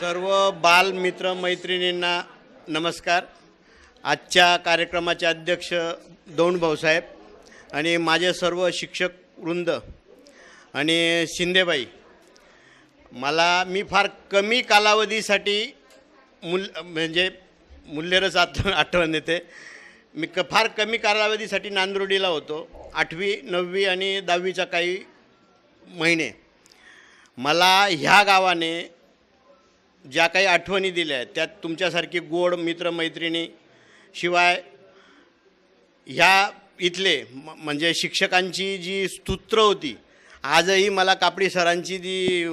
सर्व बालमित्र मैत्रिणींना नमस्कार. आजच्या कार्यक्रमाचे अध्यक्ष दौंड भाऊसाहेब आणि माझे सर्व शिक्षक वृंद आणि शिंदेबाई. मला मी फार कमी कालावधीसाठी मूल म्हणजे मूल्यरच आठ आठवण येते. मी क फार कमी कालावधीसाठी नांदुर्डीला होतो. आठवी नववी आणि दहावीच्या काही महिने. मला ह्या गावाने ज्या काही आठवणी दिल्या आहेत त्यात तुमच्यासारखी गोड मित्रमैत्रिणी शिवाय ह्या इथले म्हणजे शिक्षकांची जी स्तोत्र होती आजही मला कापडी सरांची जी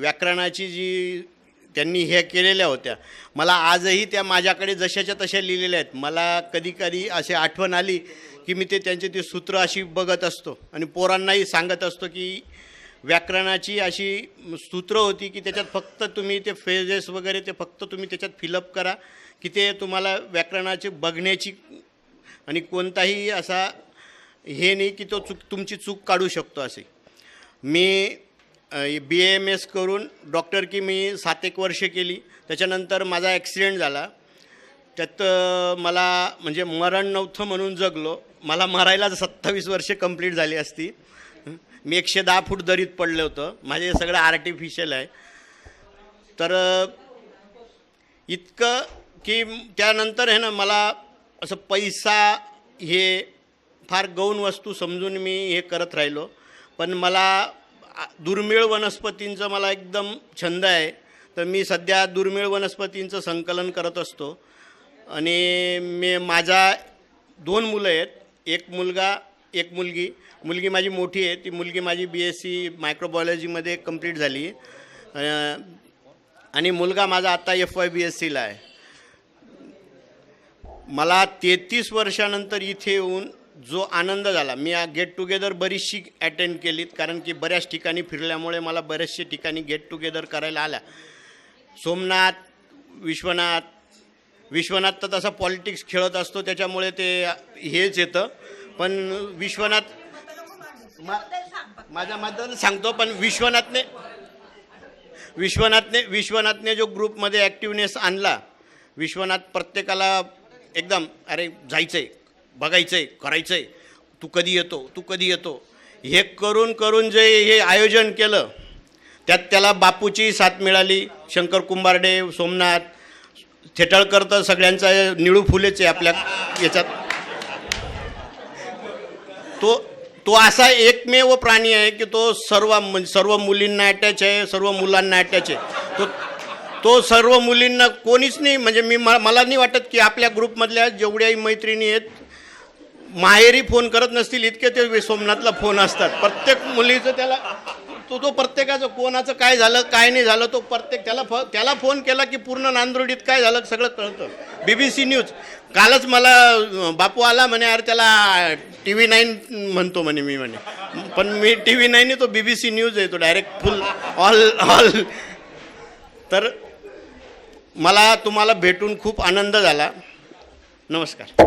व्याकरणाची जी त्यांनी हे केलेल्या होत्या मला आजही त्या माझ्याकडे जशाच्या तशा लिहिलेल्या आहेत. मला कधी कधी असे आठवण आली की मी ते त्यांचे ते सूत्र अशी बघत असतो आणि पोरांनाही सांगत असतो की व्याकरणाची अशी सूत्र होती की त्याच्यात फक्त तुम्ही ते फेजेस वगैरे ते फक्त तुम्ही त्याच्यात फिलअप करा की ते तुम्हाला व्याकरणाची बघण्याची आणि कोणताही असा हे नाही की तो चूक तुमची चूक काढू शकतो असे. मी बी एम एस करून डॉक्टर की मी सात एक वर्ष केली. त्याच्यानंतर माझा ॲक्सिडेंट झाला. त्यात मला म्हणजे मरण नव्हतं म्हणून जगलो. मला मरायला सत्तावीस वर्षे कंप्लीट झाली असती. मी एकशे दहा फूट दरीत पडलं होतं. माझे सगळं आर्टिफिशियल आहे. तर इतकं की त्यानंतर आहे ना मला असं पैसा हे फार गौण वस्तू समजून मी हे करत राहिलो. पण मला दुर्मिळ वनस्पतींचं मला एकदम छंद आहे. तर मी सध्या दुर्मिळ वनस्पतींचं संकलन करत असतो. आणि मी माझा दोन मुलं आहेत. एक मुलगा एक मुलगी. मुलगी माझी मोठी आहे. ती मुलगी माझी बी एस सी मायक्रोबायोलॉजीमध्ये कंप्लीट झाली. आणि मुलगा माझा आत्ता एफ वाय बी एस सीला आहे. मला तेहतीस वर्षानंतर इथे येऊन जो आनंद झाला. मी गेट टुगेदर बरीचशी अटेंड केलीत. कारण की बऱ्याच ठिकाणी फिरल्यामुळे मला बऱ्याचशे ठिकाणी गेट टुगेदर करायला आल्या. सोमनाथ विश्वनाथ. विश्वनाथ तर तसा पॉलिटिक्स खेळत असतो. त्याच्यामुळे ते हेच येतं. पण विश्वनाथ मा माझ्या माध्यमातून सांगतो पण विश्वनाथने विश्वनाथने विश्वनाथने जो ग्रुपमध्ये ॲक्टिवनेस आणला विश्वनाथ प्रत्येकाला एकदम अरे जायचंय बघायचंय करायचंय तू कधी येतो तू कधी येतो? हे करून करून जे हे आयोजन केलं त्यात त्याला बापूची साथ मिळाली शंकर कुंभारडे सोमनाथ थेटळकर तर सगळ्यांचा निळू फुलेच आहे आपल्या याच्यात तो तो असा एकमेव प्राणी आहे की तो सर्व म्हणजे सर्व मुलींना अटॅच आहे सर्व मुलांना अटॅच आहे. तो तो सर्व मुलींना कोणीच नाही म्हणजे मी मला नाही वाटत की आपल्या ग्रुपमधल्या जेवढ्याही मैत्रिणी आहेत माहेरी फोन करत नसतील इतके ते सोमनाथला फोन असतात. प्रत्येक मुलीचं त्याला तो तो प्रत्येकाचं कोणाचं काय झालं काय नाही झालं तो प्रत्येक त्याला फ त्याला फोन केला की पूर्ण नांदुर्डीत काय झालं सगळं कळतं. बी बी सी न्यूज कालच मला बापू आला म्हणे अरे त्याला टी व्ही नाईन म्हणतो म्हणे मी म्हणे. पण मी टी व्ही नाईन तो बी बी सी न्यूज आहे तो डायरेक्ट फुल ऑल ऑल तर मला तुम्हाला भेटून खूप आनंद झाला. नमस्कार.